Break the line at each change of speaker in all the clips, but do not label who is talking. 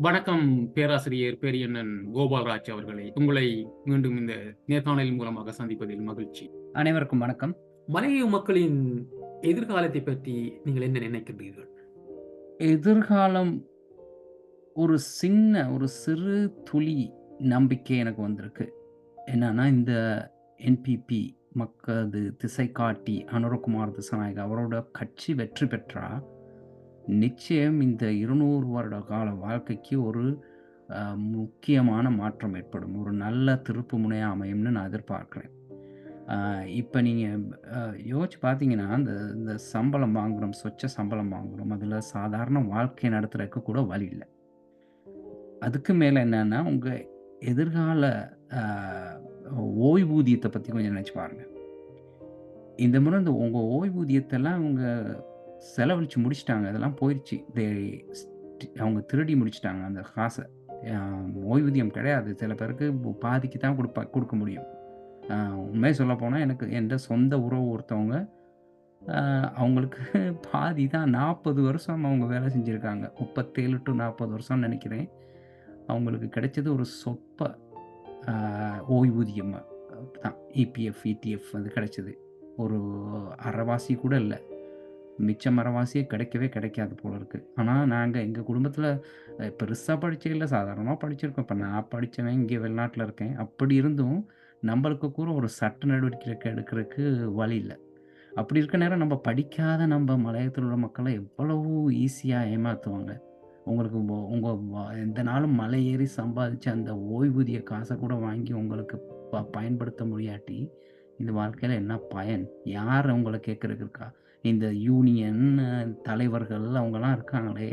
வணக்கம் பேராசிரியர் பெரியண்ணன் கோபால்ராஜ் அவர்களே. உங்களை மீண்டும் இந்த நேர்காணல் மூலமாக சந்திப்பதில் மகிழ்ச்சி.
அனைவருக்கும் வணக்கம்.
மலைய மக்களின் எதிர்காலத்தை பற்றி நீங்கள் என்ன நினைக்கின்றீர்கள்?
எதிர்காலம் ஒரு சின்ன ஒரு சிறு துளி நம்பிக்கை எனக்கு வந்திருக்கு. என்னன்னா இந்த என்பிபி மக்களது திசை காட்டி அனுரகுமார் திசநாயக் அவரோட கட்சி வெற்றி பெற்றா நிச்சயம் இந்த இருநூறு வருட கால வாழ்க்கைக்கு ஒரு முக்கியமான மாற்றம் ஏற்படும். ஒரு நல்ல திருப்பு முனையாக அமையும்னு நான் எதிர்பார்க்குறேன். இப்போ நீங்கள் யோசிச்சு பார்த்தீங்கன்னா இந்த இந்த சம்பளம் வாங்குகிறோம் சொச்ச சம்பளம் வாங்குறோம் அதில் சாதாரண வாழ்க்கை நடத்துறதுக்கு கூட வழி இல்லை. அதுக்கு மேலே என்னென்னா உங்கள் எதிர்கால ஓய்வூதியத்தை பற்றி கொஞ்சம் நினச்சி பாருங்கள் இந்த முறை இந்த உங்கள் ஓய்வூதியத்தெல்லாம் உங்கள் செலவழித்து முடிச்சிட்டாங்க. அதெல்லாம் போயிடுச்சு தே அவங்க திருடி முடிச்சிட்டாங்க. அந்த காசை. ஓய்வூதியம் கிடையாது. சில பேருக்கு பாதிக்கு தான் கொடுப்பா கொடுக்க முடியும். உண்மையை சொல்ல போனால் எனக்கு எந்த சொந்த உறவு ஒருத்தவங்க அவங்களுக்கு பாதி தான் நாற்பது வருஷம் அவங்க வேலை செஞ்சுருக்காங்க. முப்பத்தேழு டு நாற்பது வருஷம்னு நினைக்கிறேன். அவங்களுக்கு கிடைச்சது ஒரு சொற்ப ஓய்வூதியம். தான் இபிஎஃப் இடிஎஃப் அது கிடைச்சது. ஒரு அரைவாசி கூட இல்லை. மிச்ச மரவாசியே கிடைக்கவே கிடைக்காது போல இருக்குது ஆனால் நாங்கள் எங்கள் குடும்பத்தில் பெருசாக படிச்சிக்கல சாதாரணமாக படிச்சிருக்கோம். இப்போ நான் படித்தவன் இங்கே வெளிநாட்டில் இருக்கேன். அப்படி இருந்தும் நம்மளுக்கு கூட ஒரு சட்ட நடவடிக்கை எடுக்கிறதுக்கு வழி இல்லை. அப்படி இருக்க நேரம் நம்ம படிக்காத நம்ம மலையத்தில் உள்ள மக்களை எவ்வளவு ஈஸியாக ஏமாற்றுவாங்க உங்களுக்கு உங்கள் எந்த நாளும் மலை ஏறி சம்பாதிச்சு அந்த ஓய்வூதிய காசை கூட வாங்கி உங்களுக்கு ப பயன்படுத்த முடியாட்டி இந்த வாழ்க்கையில் என்ன பயன்? யார் உங்களை கேட்குறதுக்கு இருக்கா? இந்த யூனியன் தலைவர்கள் அவங்கெல்லாம் இருக்காங்களே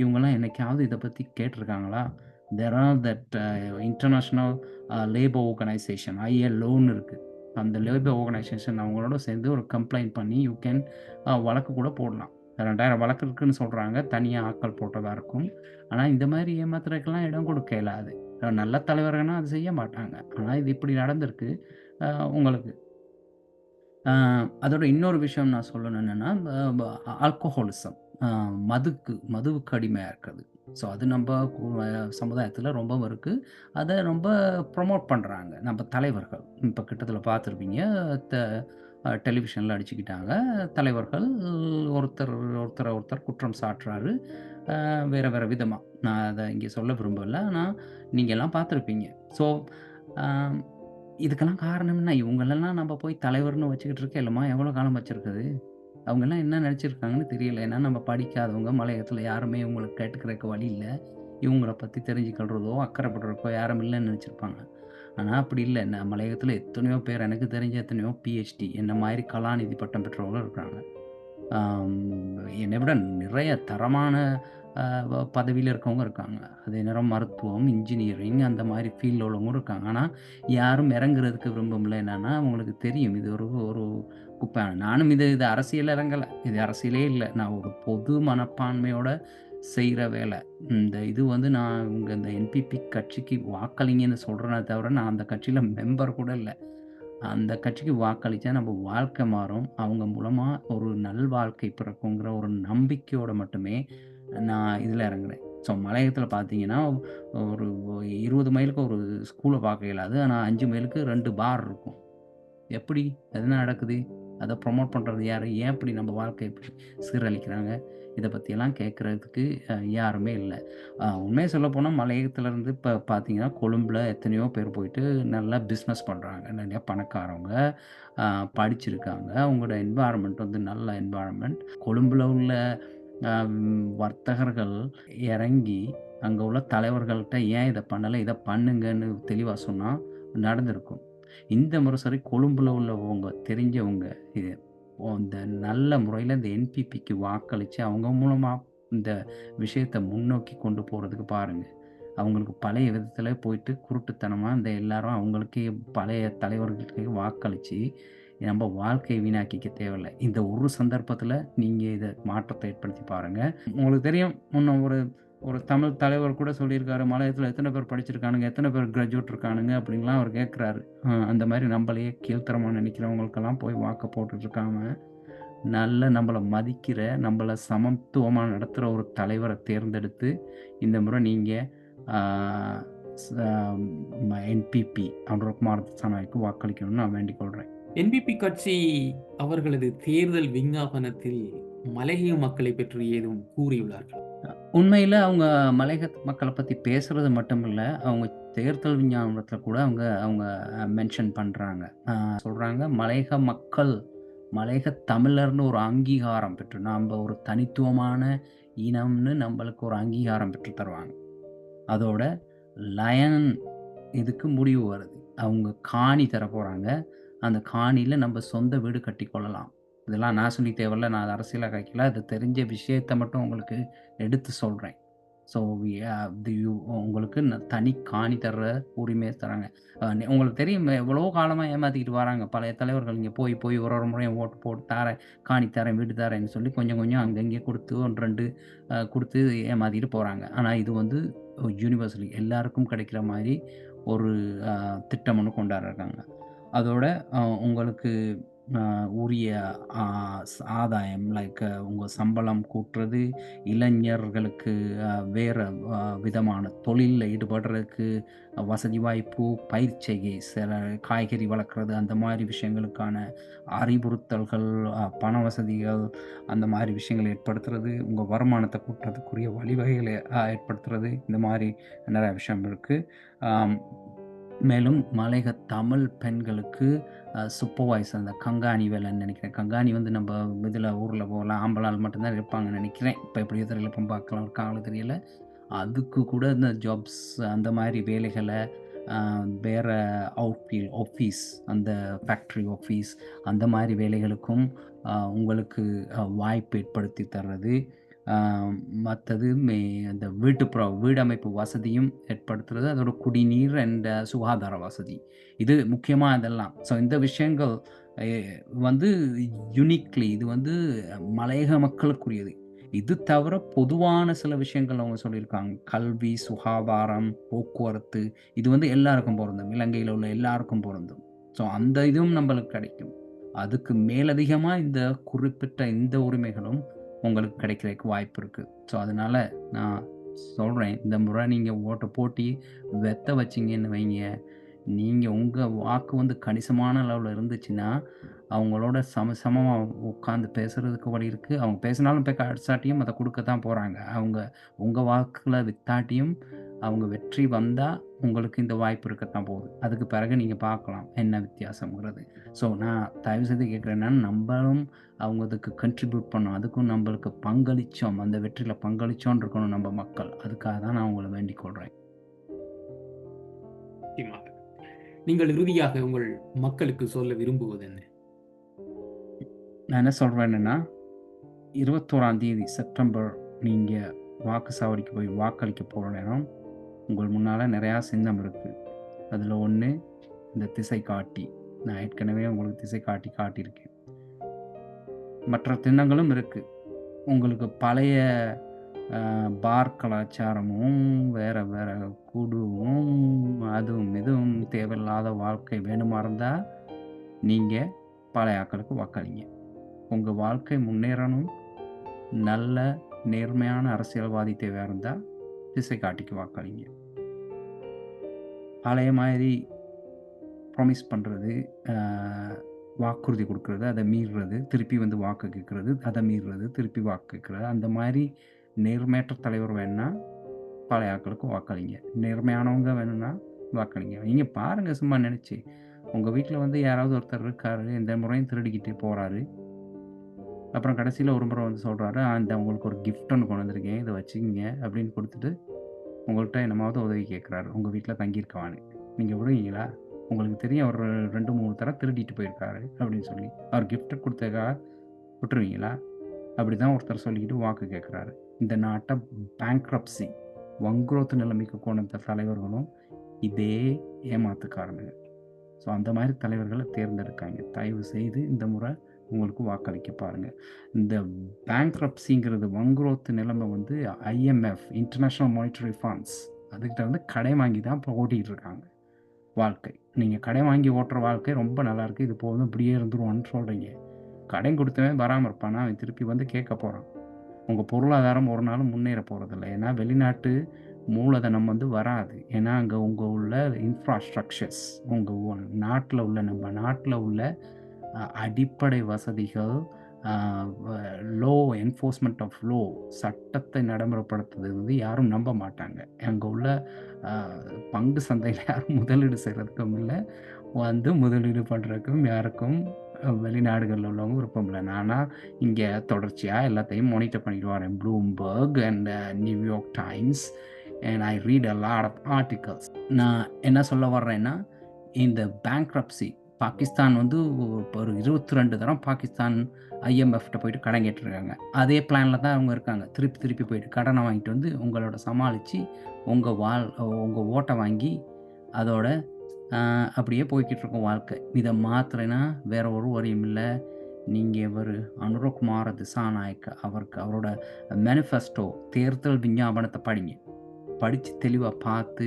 இவங்கெல்லாம் என்னைக்காவது இதை பற்றி கேட்டிருக்காங்களா? There are that international labour organisation ஐஎல்ஓன்னு இருக்குது அந்த லேபர் ஆர்கனைசேஷன் அவங்களோட சேர்ந்து ஒரு கம்ப்ளைண்ட் பண்ணி யூ கேன் uh, வழக்கு கூட போடலாம். ரெண்டாயிரம் வழக்கு இருக்குன்னு சொல்கிறாங்க தனியாக ஆட்கள் போட்டதாக இருக்கும். ஆனால் இந்த மாதிரி ஏமாத்துறதுக்கெல்லாம் இடம் கொடுக்க இயலாது நல்ல தலைவர்கள்னால் அது செய்ய மாட்டாங்க. ஆனால் இது இப்படி நடந்திருக்கு. உங்களுக்கு அதோட இன்னொரு விஷயம் நான் சொல்லணும் என்னென்னா ஆல்கோஹாலிசம் மதுக்கு மதுவுக்கு அடிமையாக இருக்கிறது. ஸோ அது நம்ம சமுதாயத்தில் ரொம்ப இருக்குது அதை ரொம்ப ப்ரொமோட் பண்ணுறாங்க நம்ம தலைவர்கள். இப்போ கிட்டத்தில் பார்த்துருப்பீங்க த டெலிவிஷனில் அடிச்சுக்கிட்டாங்க. தலைவர்கள் ஒருத்தர் ஒருத்தரை ஒருத்தர் குற்றம் சாட்டுறாரு. வேறு வேறு விதமாக நான் அதை இங்கே சொல்ல விரும்பலை ஆனால் நீங்கள்லாம் பார்த்துருப்பீங்க. ஸோ இதுக்கெல்லாம் காரணம் என்ன? இவங்களெல்லாம் நம்ம போய் தலைவர்னு வச்சுக்கிட்டு இருக்க இல்லைம்மா எவ்வளோ காலம் வச்சுருக்குது? அவங்கெல்லாம் என்ன நினச்சிருக்காங்கன்னு தெரியல. ஏன்னா நம்ம படிக்காதவங்க மலையத்தில் யாருமே இவங்களுக்கு கேட்டுக்கிறக்க வழி இல்லை. இவங்கள பற்றி தெரிஞ்சுக்கிறதோ அக்கறைப்படுறக்கோ யாரும் இல்லைன்னு நினச்சிருப்பாங்க. ஆனால் அப்படி இல்லை. நான் மலையகத்தில் எத்தனையோ பேர் எனக்கு தெரிஞ்ச எத்தனையோ பிஹெச்டி என்ன மாதிரி கலாநிதி பட்டம் பெற்றவங்களும் இருக்கிறாங்க என்னை விட நிறைய தரமான பதவியில் இருக்கவங்க இருக்காங்க. அதே நேரம் மருத்துவம் இன்ஜினியரிங் அந்த மாதிரி ஃபீல்டில் உள்ளவங்க இருக்காங்க. ஆனால் யாரும் இறங்குறதுக்கு விரும்பல என்னென்னா அவங்களுக்கு தெரியும். இது ஒரு ஒரு குப்பை. நானும் இது இது அரசியல் இறங்கலை. இது அரசியலே இல்லை. நான் ஒரு பொது மனப்பான்மையோட செய்கிற வேலை. இந்த இது வந்து நான் இவங்க இந்த என்பிபி கட்சிக்கு வாக்களிங்கன்னு சொல்கிறேனே தவிர நான் அந்த கட்சியில் மெம்பர் கூட இல்லை. அந்த கட்சிக்கு வாக்களித்தா நம்ம வாழ்க்கை மாறும். அவங்க மூலமாக ஒரு நல் வாழ்க்கை பிறக்குங்கிற ஒரு நம்பிக்கையோடு மட்டுமே நான் இதில் இறங்குறேன் ஸோ மலையகத்தில் பார்த்தீங்கன்னா ஒரு இருபது மைலுக்கு ஒரு ஸ்கூலை பார்க்க இயலாது. ஆனால் அஞ்சு மைலுக்கு ரெண்டு பார் இருக்கும். எப்படி? என்ன நடக்குது? அதை ப்ரொமோட் பண்ணுறது யார்? ஏன் இப்படி நம்ம வாழ்க்கை எப்படி சீரழிக்கிறாங்க? இதை பற்றியெல்லாம் கேட்குறதுக்கு யாருமே இல்லை. உண்மையை சொல்ல போனால் மலையகத்துலேருந்து இப்போ பார்த்தீங்கன்னா கொழும்பில் எத்தனையோ பேர் போயிட்டு நல்லா பிஸ்னஸ் பண்ணுறாங்க நிறையா பணக்காரவங்க படிச்சிருக்காங்க. அவங்களோட என்வாரன்மெண்ட் வந்து நல்ல என்வாரன்மெண்ட் கொழும்பில் உள்ள வர்த்தகர்கள் இறங்கி அங்கே உள்ள தலைவர்கள்ட்ட ஏன் இதை பண்ணலை? இதை பண்ணுங்கன்னு தெளிவாக சொன்னால் நடந்திருக்கும். இந்த முறை சரி கொழும்பில் உள்ளவங்க தெரிஞ்சவங்க இது இந்த நல்ல முறையில் இந்த என்பிபிக்கு வாக்களித்து அவங்க மூலமாக இந்த விஷயத்தை முன்னோக்கி கொண்டு போகிறதுக்கு பாருங்கள் அவங்களுக்கு பழைய விதத்தில் போயிட்டு குருட்டுத்தனமாக இந்த எல்லாரும் அவங்களுக்கே பழைய தலைவர்களுக்கு வாக்களித்து நம்ம வாழ்க்கையை வீணாக்கிக்க தேவையில்லை. இந்த ஒரு சந்தர்ப்பத்தில் நீங்கள் இதை மாற்றத்தை ஏற்படுத்தி பாருங்கள் உங்களுக்கு தெரியும் முன்ன ஒரு ஒரு தமிழ் தலைவர் கூட சொல்லியிருக்காரு மலையத்தில் எத்தனை பேர் படிச்சிருக்கானுங்க எத்தனை பேர் கிராஜுவேட் இருக்கானுங்க அப்படின்லாம் அவர் கேட்குறாரு அந்த மாதிரி நம்மளையே கீழ்த்தரமாக நினைக்கிறவங்களுக்கெல்லாம் போய் வாக்க போட்டுட்ருக்காம நல்ல நம்மள மதிக்கிற, நம்மளை சமத்துவமாக நடத்துகிற ஒரு தலைவரை தேர்ந்தெடுத்து, இந்த முறை நீங்கள் என்பிபி அனுரகுமார் திசாநாயக்கு வாக்களிக்கணும்னு நான் வேண்டிக் கொள்கிறேன்
என்பிபி கட்சி அவர்களது தேர்தல் விஞ்ஞாபனத்தில் மலையக மக்களை பற்றி ஏதும் கூறியுள்ளார்கள்
உண்மையில் அவங்க மலையக மக்களை பற்றி பேசுறது மட்டும் அவங்க தேர்தல் விஞ்ஞாபனத்தில் கூட அவங்க அவங்க மென்ஷன் பண்ணுறாங்க சொல்கிறாங்க மலையக மக்கள், மலையக தமிழர்னு ஒரு அங்கீகாரம் பெற்று, நாம் ஒரு தனித்துவமான இனம்னு நம்மளுக்கு ஒரு அங்கீகாரம் பெற்று தருவாங்க. அதோட லயன் இதுக்கு முடிவு வருது. அவங்க காணி தரப்போறாங்க. அந்த காணியில் நம்ம சொந்த வீடு கட்டிக்கொள்ளலாம். இதெல்லாம் நான் சொல்லி தேவையில்ல. நான் அது அரசியலாக காய்க்கல. அது தெரிஞ்ச விஷயத்தை மட்டும் உங்களுக்கு எடுத்து சொல்கிறேன் ஸோ யூ உங்களுக்கு தனி காணி தர்ற உரிமைய தராங்க. உங்களுக்கு தெரியும் எவ்வளோ காலமாக ஏமாற்றிக்கிட்டு வராங்க. பழைய தலைவர்கள் இங்கே போய் போய் ஒரு ஒரு முறையும் ஓட்டு போட்டு தாரேன், காணி தரேன், வீடு தரேன்னு சொல்லி கொஞ்சம் கொஞ்சம் அங்கங்கே கொடுத்து ஒன்று ரெண்டு கொடுத்து ஏமாற்றிட்டு போகிறாங்க ஆனால் இது வந்து யூனிவர்சலி எல்லாருக்கும் கிடைக்கிற மாதிரி ஒரு திட்டம் ஒன்று கொண்டாடுறாங்க அதோட உங்களுக்கு உரிய ஆதாயம் லைக் உங்கள் சம்பளம் கூட்டுறது, இளைஞர்களுக்கு வேறு விதமான தொழிலில் ஈடுபடுறதுக்கு வசதி வாய்ப்பு, பயிற்சிகை சில காய்கறி வளர்க்குறது அந்த மாதிரி விஷயங்களுக்கான அறிவுறுத்தல்கள், பண வசதிகள், அந்த மாதிரி விஷயங்களை ஏற்படுத்துறது, உங்கள் வருமானத்தை கூட்டுறதுக்குரிய வழிவகைகளை ஏற்படுத்துறது, இந்த மாதிரி நிறையா விஷயம் இருக்குது மேலும் மலைக தமிழ் பெண்களுக்கு சூப்பர்வைசர் அந்த கங்காணி வேலைன்னு நினைக்கிறேன் கங்காணி வந்து நம்ம இதில் ஊரில் போகலாம் ஆம்பளால் மட்டும்தான் இருப்பாங்கன்னு நினைக்கிறேன் இப்போ எப்படி தெரியல. இப்ப பார்க்கலாம் இருக்காங்களோ தெரியல. அதுக்கு கூட இந்த ஜாப்ஸ் அந்த மாதிரி வேலைகளை வேறு அவுட்ஃபீல் ஆஃபீஸ் அந்த ஃபேக்ட்ரி ஆஃபீஸ் அந்த மாதிரி வேலைகளுக்கும் உங்களுக்கு வாய்ப்பு ஏற்படுத்தி தர்றது. மற்றது மே அந்த வீட்டுப்புற வீடமைப்பு வசதியும் ஏற்படுத்துறது. அதோட குடிநீர் அண்ட் சுகாதார வசதி. இது முக்கியமாக இதெல்லாம். ஸோ இந்த விஷயங்கள் வந்து யுனிக்லி இது வந்து மலையக மக்களுக்குரியது. இது தவிர பொதுவான சில விஷயங்கள் அவங்க சொல்லியிருக்காங்க. கல்வி, சுகாதாரம், போக்குவரத்து இது வந்து எல்லாருக்கும் பொருந்தும். இலங்கையில் உள்ள எல்லாருக்கும் பொருந்தும். ஸோ அந்த இதுவும் நம்மளுக்கு கிடைக்கும். அதுக்கு மேலதிகமாக இந்த குறிப்பிட்ட இந்த உரிமைகளும் உங்களுக்கு கிடைக்கிறதுக்கு வாய்ப்பு இருக்குது ஸோ அதனால நான் சொல்கிறேன் இந்த முறை நீங்கள் ஓட்ட போட்டி வெத்த வச்சீங்கன்னு வைங்க, நீங்கள் உங்கள் வாக்கு வந்து கணிசமான அளவில் இருந்துச்சுன்னா, அவங்களோட சம சமமாக உட்காந்து பேசுகிறதுக்கு வழி இருக்குது அவங்க பேசினாலும் போய் கடைசாட்டியும் அதை கொடுக்க தான் போகிறாங்க அவங்க உங்கள் வாக்கில் வித்தாட்டியும் அவங்க வெற்றி வந்தால் உங்களுக்கு இந்த வாய்ப்பு இருக்கத்தான் போகுது. அதுக்கு பிறகு நீங்க பார்க்கலாம். என்ன வித்தியாசம்ங்கிறது. ஸோ நான் தயவு செய்து கேட்கிறேன் என்னன்னா, நம்பளும் அவங்க அதுக்கு கன்ட்ரிபியூட் பண்ணோம். அதுக்கும் நம்பளுக்கு பங்களிச்சோம். அந்த வெற்றியில பங்களிச்சோம்ன்னு இருக்கணும் நம்ப மக்கள். அதுக்காக தான் நான் உங்கள வேண்டிக்.
நிச்சயமாக. நீங்கள் இறுதியாக உங்கள் மக்களுக்கு சொல்ல விரும்புவது என்ன?
நான் என்ன சொல்றேன்னா, 21ஆம் தேதி செப்டம்பர் நீங்க வாக்குச்சாவடிக்கு போய் வாக்களிக்க போற நேரம், உங்கள் முன்னால் நிறையா சின்னம் இருக்குது அதில் ஒன்று இந்த திசை காட்டி நான் ஏற்கனவே உங்களுக்கு திசை காட்டி காட்டியிருக்கேன். மற்ற சின்னங்களும் இருக்குது உங்களுக்கு பழைய பார் கலாச்சாரமும், வேற வேற குடுவும், அதுவும் இதுவும் தேவையில்லாத வாழ்க்கை வேணுமா இருந்தால் நீங்கள் பழைய ஆட்களுக்கு வாக்களிங்க. உங்கள் வாழ்க்கை முன்னேறணும், நல்ல நேர்மையான அரசியல்வாதி தேவையாக இருந்தால் திசை காட்டிக்கு வாக்களிங்க. பழைய மாதிரி ப்ராமிஸ் பண்ணுறது வாக்குறுதி கொடுக்கறது அதை மீறுறது, திருப்பி வந்து வாக்கு கேட்குறது அதை மீறுறது, திருப்பி வாக்கு கேட்குறது அந்த மாதிரி நேர்மையற்ற தலைவர் வேணும்னா, பழைய ஆட்களுக்கு வாக்களிங்க. நேர்மையானவங்க வேணும்னா வாக்களிங்க. நீங்கள் பாருங்கள் சும்மா நினச்சி உங்கள் வீட்டில் வந்து யாராவது ஒருத்தர் இருக்காரு, எந்த முறையும் திருடிக்கிட்டு போகிறாரு அப்புறம் கடைசியில் ஒரு முறை வந்து சொல்கிறாரு அந்த உங்களுக்கு ஒரு கிஃப்ட் ஒன்று கொண்டு வந்திருக்கேன். இதை வச்சுக்கிங்க அப்படின்னு கொடுத்துட்டு உங்கள்கிட்ட என்னமாவது உதவி கேட்குறாரு உங்கள் வீட்டில் தங்கியிருக்கவான்னு. நீங்கள் விடுவீங்களா? உங்களுக்கு தெரியும் அவர் ரெண்டு மூணு தர திருடிட்டு போயிருக்காரு அப்படின்னு சொல்லி. அவர் கிஃப்ட்டை கொடுத்தக்கா விட்டுருவீங்களா? அப்படிதான் ஒருத்தர் சொல்லிக்கிட்டு வாக்கு கேட்குறாரு இந்த நாட்டை பேங்க்ரப்சி வங்குரோத்து நிலைமைக்கு கொண்ட தலைவர்களும் இதே ஏமாத்துக்காரனுங்க. ஸோ அந்த மாதிரி தலைவர்களை தேர்ந்தெடுக்காதீங்க. தயவு செய்து இந்த முறை உங்களுக்கு வாக்களிக்க பாருங்கள் இந்த பேங்க்ரப்சிங்கிறது வங்குரோத்து நிலைமை வந்து ஐஎம்எஃப் இன்டர்நேஷ்னல் மானிட்டரி ஃபண்ட்ஸ் அதுக்கிட்ட வந்து கடை வாங்கி தான் இப்போ ஓட்டிகிட்டு இருக்காங்க. வாழ்க்கை. நீங்கள் கடை வாங்கி ஓட்டுற வாழ்க்கை ரொம்ப நல்லாயிருக்கு. இது போதும் இப்படியே இருந்துருவோம்ன்னு சொல்கிறீங்க கடன் கொடுத்தவன் வராமல் இருப்பான்? அவன் திருப்பி வந்து கேட்க போகிறான் உங்கள் பொருளாதாரம் ஒரு நாளும் முன்னேற போகிறதில்ல ஏன்னா வெளிநாட்டு மூலதனம் வந்து வராது. ஏன்னா அங்கே உங்கள் உள்ள இன்ஃப்ராஸ்ட்ரக்சர்ஸ் உங்கள் நாட்டில் உள்ள நம்ம நாட்டில் உள்ள அடிப்படை வசதிகள் லோ என்ஃபோர்ஸ்மெண்ட் ஆஃப் லோ சட்டத்தை நடைமுறைப்படுத்துறது வந்து யாரும் நம்ப மாட்டாங்க. அங்கே உள்ள பங்கு சந்தையில் யாரும் முதலீடு செய்கிறதுக்கும் இல்லை. வந்து முதலீடு பண்ணுறதுக்கும் யாருக்கும் வெளிநாடுகளில் உள்ளவங்க விருப்பம் இல்லை. நானாக இங்கே தொடர்ச்சியாக எல்லாத்தையும் மானிட்டர் பண்ணிட்டு வரேன். Bloomberg and New York Times and I read a lot of articles நான் என்ன சொல்ல வர்றேன்னா இந்த பேங்க்ரப்சி பாகிஸ்தான் வந்து ஒரு இருபத்தி ரெண்டு தரம் பாகிஸ்தான் ஐஎம்எஃப்ட்ட போயிட்டு கடன் கேட்டிருக்காங்க. அதே பிளானில் தான் அவங்க இருக்காங்க. திருப்பி திருப்பி போயிட்டு கடனை வாங்கிட்டு வந்து உங்களோட சமாளித்து உங்கள் வாழ் உங்கள் ஓட்டை வாங்கி அதோட அப்படியே போய்கிட்டு இருக்கும் வாழ்க்கை. இதை மாத்திரனா வேற ஒரு வரியும் இல்லை. நீங்கள் இவர் அனுரகுமார திசாநாயக் அவருக்கு அவரோட மேனிஃபெஸ்டோ தேர்தல் விஞ்ஞாபனத்தை படிங்க. படித்து தெளிவாக பார்த்து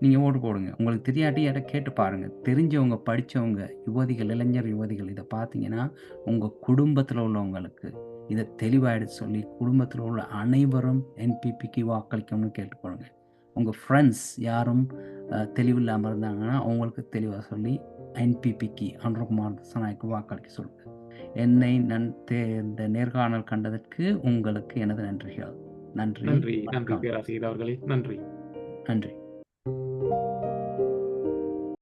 நீங்கள் ஓட்டு போடுங்க. உங்களுக்கு தெரியாட்டி யாரை கேட்டு பாருங்கள் தெரிஞ்சவங்க படித்தவங்க யுவதிகள் இளைஞர் யுவதிகள் இதை பார்த்தீங்கன்னா உங்கள் குடும்பத்தில் உள்ளவங்களுக்கு இதை தெளிவாக எடுத்து சொல்லி குடும்பத்தில் உள்ள அனைவரும் என்பிபிக்கு வாக்களிக்கணும்னு கேட்டுக்கொள்ளுங்க உங்கள் ஃப்ரெண்ட்ஸ் யாரும் தெளிவில்லாமல் இருந்தாங்கன்னா அவங்களுக்கு தெளிவாக சொல்லி என்பிபிக்கு அனுரகுமார் தசநாயக்கு வாக்களிக்க சொல்லுங்கள் என்னை நன் தே இந்த நேர்காணல் கண்டதற்கு உங்களுக்கு எனது நன்றிகள். நன்றி
நன்றி. நன்றி பேராசிரியர் அவர்களே. நன்றி.
நன்றி.